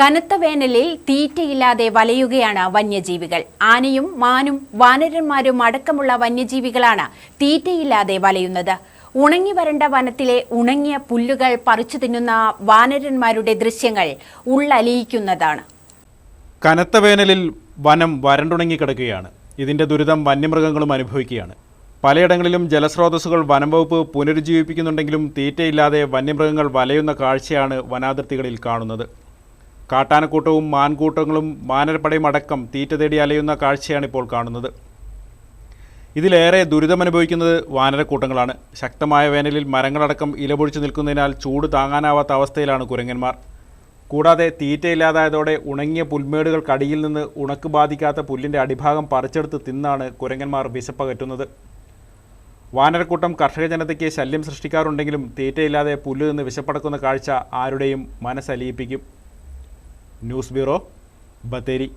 കനത്ത വേനലിൽ തീറ്റയില്ലാതെ വലയുകയാണ് വന്യജീവികൾ. ആനയും മാനും വാനരന്മാരും അടക്കമുള്ള വന്യജീവികളാണ് തീറ്റയില്ലാതെ വലയുന്നത്. ഉണങ്ങി വരണ്ട വനത്തിലെ ഉണങ്ങിയ പുല്ലുകൾ പറിച്ചു തിന്നുന്ന വാനരന്മാരുടെ ദൃശ്യങ്ങൾ ഉള്ളലിയിക്കുന്നതാണ്. കനത്ത വേനലിൽ വനം വരണ്ടുണങ്ങി കിടക്കുകയാണ്. ഇതിന്റെ ദുരിതം വന്യമൃഗങ്ങളും അനുഭവിക്കുകയാണ്. പലയിടങ്ങളിലും ജലസ്രോതസ്സുകൾ വനം വകുപ്പ് പുനരുജ്ജീവിപ്പിക്കുന്നുണ്ടെങ്കിലും തീറ്റയില്ലാതെ വന്യമൃഗങ്ങൾ വലയുന്ന കാഴ്ചയാണ് വനാതിർത്തികളിൽ കാണുന്നത്. കാട്ടാനക്കൂട്ടവും മാൻകൂട്ടങ്ങളും മാനരപ്പടയും അടക്കം തീറ്റ തേടി അലയുന്ന കാഴ്ചയാണ് ഇപ്പോൾ കാണുന്നത്. ഇതിലേറെ ദുരിതമനുഭവിക്കുന്നത് വാനരക്കൂട്ടങ്ങളാണ്. ശക്തമായ വേനലിൽ മരങ്ങളടക്കം ഇലപൊഴിച്ചു നിൽക്കുന്നതിനാൽ ചൂട് താങ്ങാനാവാത്ത അവസ്ഥയിലാണ് കുരങ്ങന്മാർ. കൂടാതെ തീറ്റയില്ലാതായതോടെ ഉണങ്ങിയ പുൽമേടുകൾ കടിയിൽ നിന്ന് ഉണക്ക് ബാധിക്കാത്ത പുല്ലിന്റെ അടിഭാഗം പറിച്ചെടുത്ത് തിന്നാണ് കുരങ്ങന്മാർ വിശപ്പകറ്റുന്നത്. വാനരക്കൂട്ടം കർഷക ജനതയ്ക്ക് ശല്യം സൃഷ്ടിക്കാറുണ്ടെങ്കിലും തീറ്റയില്ലാതെ പുല്ല് നിന്ന് വിശപ്പടക്കുന്ന കാഴ്ച ആരുടെയും മനസ്സലിയിപ്പിക്കും. News bureau Bathery